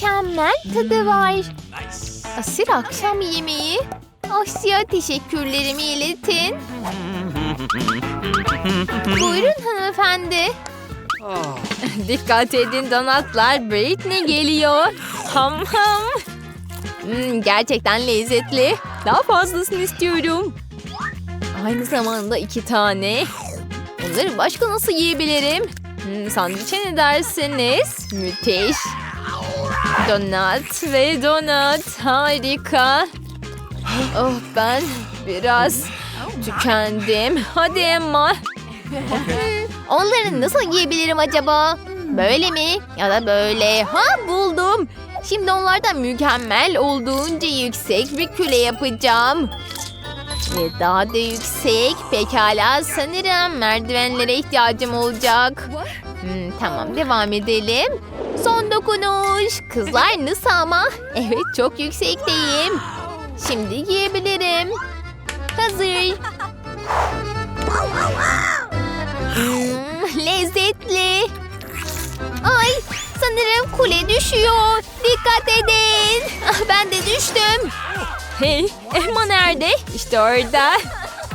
mükemmel tadı var. Asır akşam yemeği. Asya teşekkürlerimi iletin. Buyurun hanımefendi. Dikkat edin donatlar. Britney geliyor. Ham ham. Hmm, gerçekten lezzetli. Daha fazlasını istiyorum. Aynı zamanda iki tane. Onları başka nasıl yiyebilirim? Hmm, sandviçe ne dersiniz? Müthiş. Donat ve donat. Harika. Oh ben biraz tükendim. Hadi Emma. Onları nasıl yiyebilirim acaba? Böyle mi? Ya da böyle. Ha buldum. Şimdi onlardan mükemmel olduğunca yüksek bir küle yapacağım. Ve daha da yüksek. Pekala sanırım merdivenlere ihtiyacım olacak. Hmm, tamam devam edelim. Son dokunuş. Kızlar nasıl ama? Evet çok yüksekteyim. Şimdi yiyebilirim. Hazır. Hmm, lezzetli. Ay sanırım kule düşüyor. Dikkat edin. Ah, ben de düştüm. Hey Emma nerede? İşte orada.